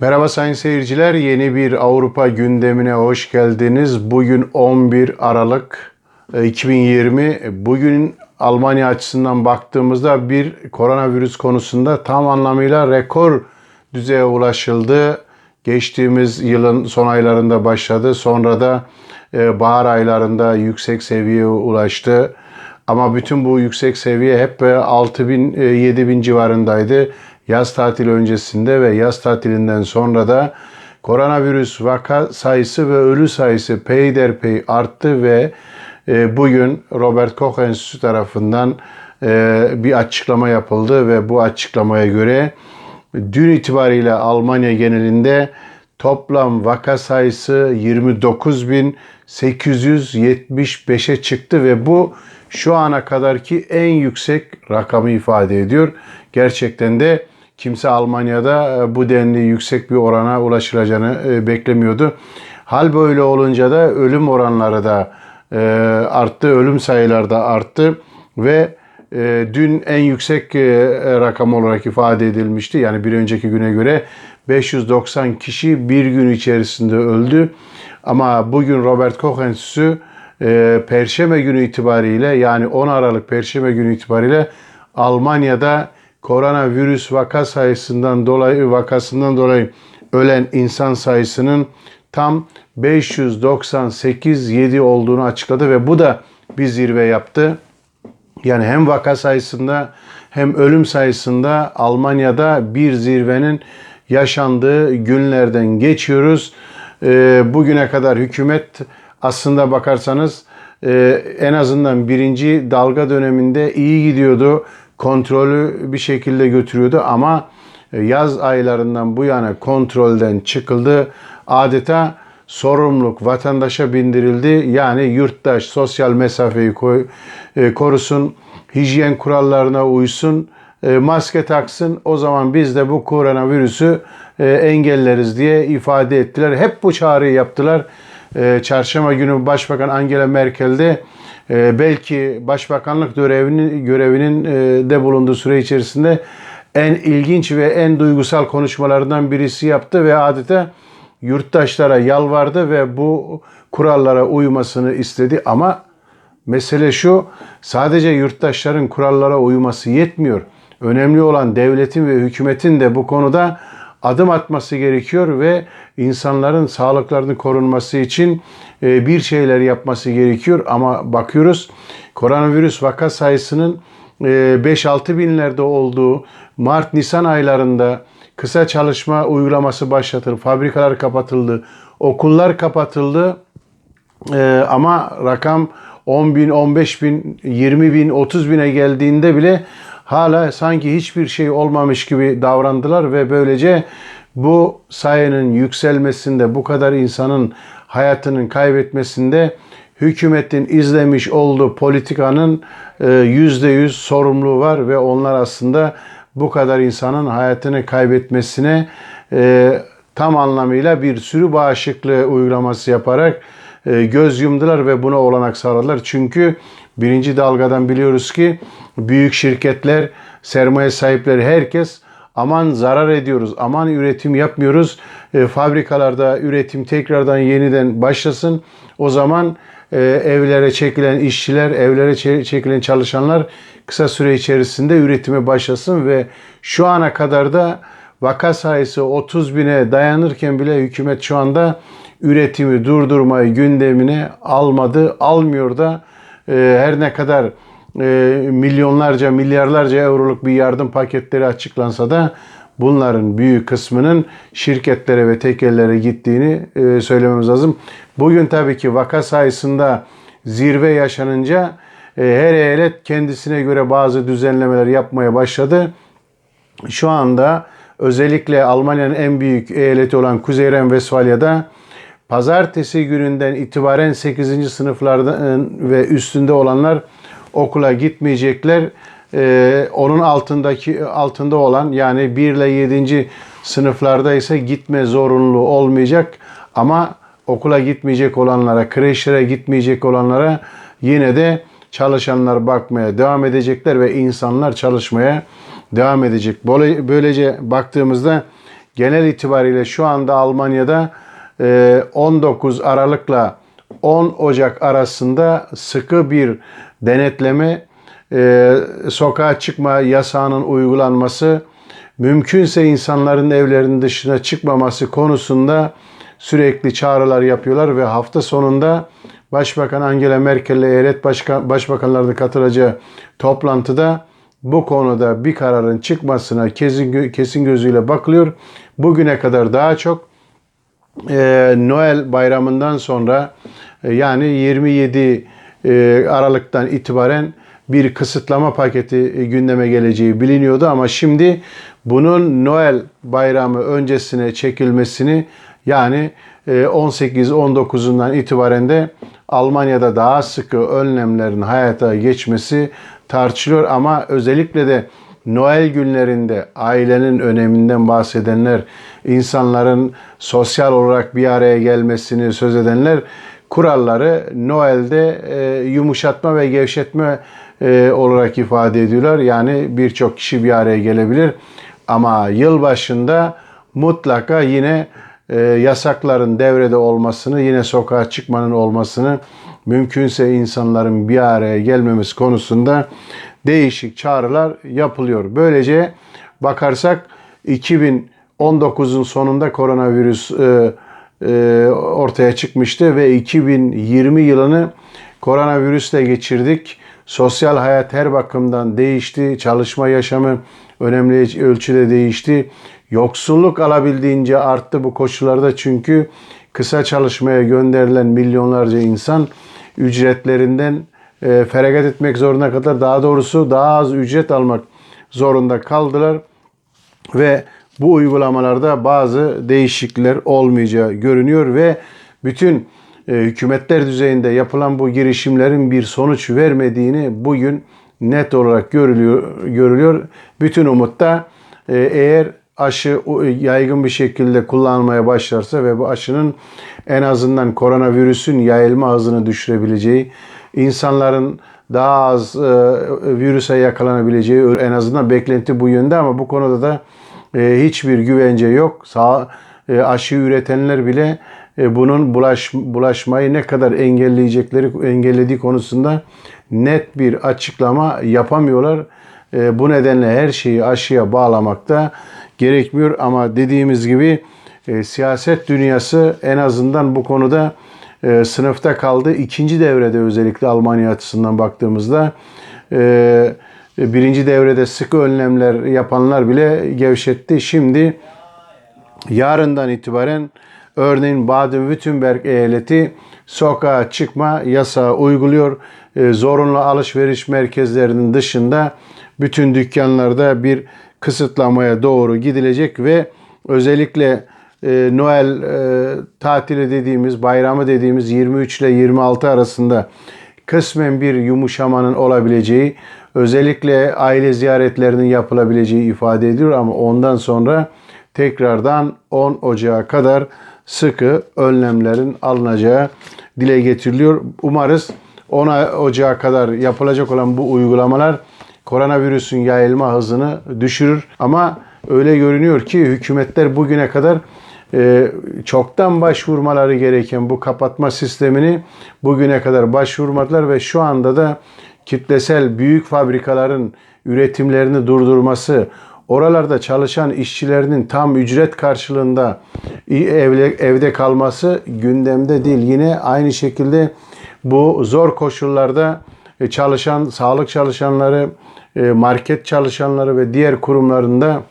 Merhaba sayın seyirciler. Yeni bir Avrupa gündemine hoş geldiniz. Bugün 11 Aralık e, 2020. Bugün Almanya açısından baktığımızda bir koronavirüs konusunda tam anlamıyla rekor düzeye ulaşıldı. Geçtiğimiz yılın son aylarında başladı. Sonra da e, bahar aylarında yüksek seviyeye ulaştı. Ama bütün bu yüksek seviye hep 6 bin, 7 bin civarındaydı. Yaz tatili öncesinde ve yaz tatilinden sonra da koronavirüs vaka sayısı ve ölü sayısı peyderpey arttı ve e, bugün Robert Koch Enstitüsü tarafından e, bir açıklama yapıldı ve bu açıklamaya göre dün itibariyle Almanya genelinde toplam vaka sayısı 29.875'e çıktı ve bu şu ana kadarki en yüksek rakamı ifade ediyor. Gerçekten de kimse Almanya'da e, bu denli yüksek bir orana ulaşılacağını e, beklemiyordu. Hal böyle olunca da ölüm oranları da e, arttı, ölüm sayıları da arttı ve dün en yüksek rakam olarak ifade edilmişti. Yani bir önceki güne göre 590 kişi bir gün içerisinde öldü. Ama bugün Robert Koch Enstitüsü Perşembe günü itibariyle yani 10 Aralık Perşembe günü itibariyle Almanya'da koronavirüs vaka sayısından dolayı vakasından dolayı ölen insan sayısının tam 598 7 olduğunu açıkladı ve bu da bir zirve yaptı. Yani hem vaka sayısında hem ölüm sayısında Almanya'da bir zirvenin yaşandığı günlerden geçiyoruz. Ee, bugüne kadar hükümet aslında bakarsanız e, en azından birinci dalga döneminde iyi gidiyordu kontrolü bir şekilde götürüyordu ama e, yaz aylarından bu yana kontrolden çıkıldı. Adeta sorumluluk vatandaşa bindirildi. Yani yurttaş sosyal mesafeyi koy, e, korusun, hijyen kurallarına uysun, e, maske taksın. O zaman biz de bu koronavirüsü engelleriz diye ifade ettiler. Hep bu çağrıyı yaptılar. Çarşamba günü Başbakan Angela Merkel de e, belki başbakanlık görevinin, görevinin de bulunduğu süre içerisinde en ilginç ve en duygusal konuşmalarından birisi yaptı ve adeta yurttaşlara yalvardı ve bu kurallara uymasını istedi ama mesele şu sadece yurttaşların kurallara uyması yetmiyor. Önemli olan devletin ve hükümetin de bu konuda adım atması gerekiyor ve insanların sağlıklarını korunması için e, bir şeyler yapması gerekiyor. Ama bakıyoruz koronavirüs vaka sayısının 5-6 e, binlerde olduğu Mart-Nisan aylarında kısa çalışma uygulaması başlatıldı. Fabrikalar kapatıldı. Okullar kapatıldı. E, ama rakam 10 bin, 15 bin, 20 bin, 30 bine geldiğinde bile hala sanki hiçbir şey olmamış gibi davrandılar ve böylece bu sayının yükselmesinde, bu kadar insanın hayatının kaybetmesinde hükümetin izlemiş olduğu politikanın e, yüzde yüz sorumluluğu var ve onlar aslında bu kadar insanın hayatını kaybetmesine e, tam anlamıyla bir sürü bağışıklığı uygulaması yaparak e, göz yumdular ve buna olanak sağladılar. Çünkü birinci dalgadan biliyoruz ki büyük şirketler, sermaye sahipleri herkes aman zarar ediyoruz, aman üretim yapmıyoruz. E, fabrikalarda üretim tekrardan yeniden başlasın. O zaman e, evlere çekilen işçiler, evlere çekilen çalışanlar kısa süre içerisinde üretime başlasın ve şu ana kadar da vaka sayısı 30 bine dayanırken bile hükümet şu anda üretimi durdurmayı gündemine almadı, almıyor da e, her ne kadar e, milyonlarca, milyarlarca euroluk bir yardım paketleri açıklansa da bunların büyük kısmının şirketlere ve tekellere gittiğini e, söylememiz lazım. Bugün tabii ki vaka sayısında zirve yaşanınca e, her eyalet kendisine göre bazı düzenlemeler yapmaya başladı. Şu anda özellikle Almanya'nın en büyük eyaleti olan Kuzey Ren-Vesfalya'da pazartesi gününden itibaren 8. sınıflarda e, ve üstünde olanlar okula gitmeyecekler. Ee, onun altındaki altında olan yani 1 ile 7. sınıflarda ise gitme zorunluluğu olmayacak. Ama okula gitmeyecek olanlara, kreşlere gitmeyecek olanlara yine de çalışanlar bakmaya devam edecekler ve insanlar çalışmaya devam edecek. Böylece baktığımızda genel itibariyle şu anda Almanya'da 19 Aralık'la 10 Ocak arasında sıkı bir denetleme, e, sokağa çıkma yasağının uygulanması, mümkünse insanların evlerinin dışına çıkmaması konusunda sürekli çağrılar yapıyorlar ve hafta sonunda Başbakan Angela Merkel ile eyalet başkan, başbakanlarının katılacağı toplantıda bu konuda bir kararın çıkmasına kesin, kesin gözüyle bakılıyor. Bugüne kadar daha çok e, Noel bayramından sonra e, yani 27 e, Aralık'tan itibaren bir kısıtlama paketi e, gündeme geleceği biliniyordu. Ama şimdi bunun Noel bayramı öncesine çekilmesini yani 18-19'undan e, itibaren de Almanya'da daha sıkı önlemlerin hayata geçmesi tartışılıyor. Ama özellikle de Noel günlerinde ailenin öneminden bahsedenler, insanların sosyal olarak bir araya gelmesini söz edenler kuralları Noel'de e, yumuşatma ve gevşetme e, olarak ifade ediyorlar. Yani birçok kişi bir araya gelebilir ama yıl başında mutlaka yine e, yasakların devrede olmasını, yine sokağa çıkmanın olmasını, mümkünse insanların bir araya gelmemesi konusunda değişik çağrılar yapılıyor. Böylece bakarsak 2019'un sonunda koronavirüs e, e, ortaya çıkmıştı ve 2020 yılını koronavirüsle geçirdik. Sosyal hayat her bakımdan değişti. Çalışma yaşamı önemli ölçüde değişti. Yoksulluk alabildiğince arttı bu koşullarda çünkü kısa çalışmaya gönderilen milyonlarca insan ücretlerinden e, feragat etmek zorunda kadar daha doğrusu daha az ücret almak zorunda kaldılar ve bu uygulamalarda bazı değişiklikler olmayacağı görünüyor ve bütün e, hükümetler düzeyinde yapılan bu girişimlerin bir sonuç vermediğini bugün net olarak görülüyor. görülüyor. Bütün umutta e, eğer aşı yaygın bir şekilde kullanmaya başlarsa ve bu aşının en azından koronavirüsün yayılma hızını düşürebileceği, insanların daha az e, virüse yakalanabileceği en azından beklenti bu yönde ama bu konuda da e, hiçbir güvence yok. Sağ e, aşı üretenler bile e, bunun bulaş, bulaşmayı ne kadar engelleyecekleri engellediği konusunda net bir açıklama yapamıyorlar. E, bu nedenle her şeyi aşıya bağlamakta gerekmiyor ama dediğimiz gibi e, siyaset dünyası en azından bu konuda e, sınıfta kaldı. İkinci devrede özellikle Almanya açısından baktığımızda e, birinci devrede sıkı önlemler yapanlar bile gevşetti. Şimdi yarından itibaren örneğin Baden-Württemberg eyaleti sokağa çıkma yasağı uyguluyor. E, zorunlu alışveriş merkezlerinin dışında bütün dükkanlarda bir kısıtlamaya doğru gidilecek ve özellikle e, Noel e, tatili dediğimiz, bayramı dediğimiz 23 ile 26 arasında kısmen bir yumuşamanın olabileceği, özellikle aile ziyaretlerinin yapılabileceği ifade ediyor ama ondan sonra tekrardan 10 Ocağı kadar sıkı önlemlerin alınacağı dile getiriliyor. Umarız 10 Ocağı kadar yapılacak olan bu uygulamalar koronavirüsün yayılma hızını düşürür. Ama öyle görünüyor ki hükümetler bugüne kadar e, çoktan başvurmaları gereken bu kapatma sistemini bugüne kadar başvurmadılar ve şu anda da kitlesel büyük fabrikaların üretimlerini durdurması, oralarda çalışan işçilerinin tam ücret karşılığında evde, evde kalması gündemde değil. Yine aynı şekilde bu zor koşullarda e, çalışan sağlık çalışanları, e, market çalışanları ve diğer kurumlarında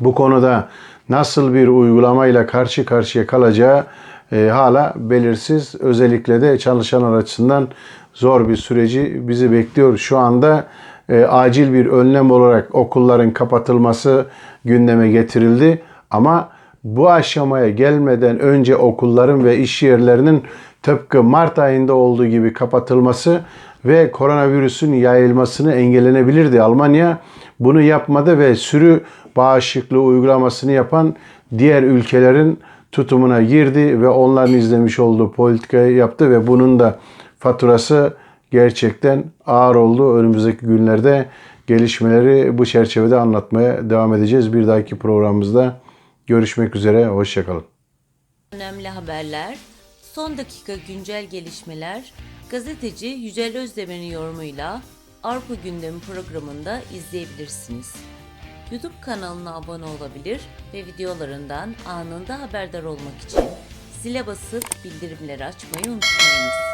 bu konuda nasıl bir uygulamayla karşı karşıya kalacağı e, hala belirsiz. Özellikle de çalışanlar açısından zor bir süreci bizi bekliyor. Şu anda e, acil bir önlem olarak okulların kapatılması gündeme getirildi. Ama bu aşamaya gelmeden önce okulların ve iş yerlerinin tıpkı Mart ayında olduğu gibi kapatılması ve koronavirüsün yayılmasını engellenebilirdi. Almanya bunu yapmadı ve sürü bağışıklığı uygulamasını yapan diğer ülkelerin tutumuna girdi ve onların izlemiş olduğu politikayı yaptı ve bunun da faturası gerçekten ağır oldu. Önümüzdeki günlerde gelişmeleri bu çerçevede anlatmaya devam edeceğiz. Bir dahaki programımızda Görüşmek üzere. Hoşçakalın. Önemli haberler, son dakika güncel gelişmeler, gazeteci Yücel Özdemir'in yorumuyla Avrupa Gündemi programında izleyebilirsiniz. YouTube kanalına abone olabilir ve videolarından anında haberdar olmak için zile basıp bildirimleri açmayı unutmayınız.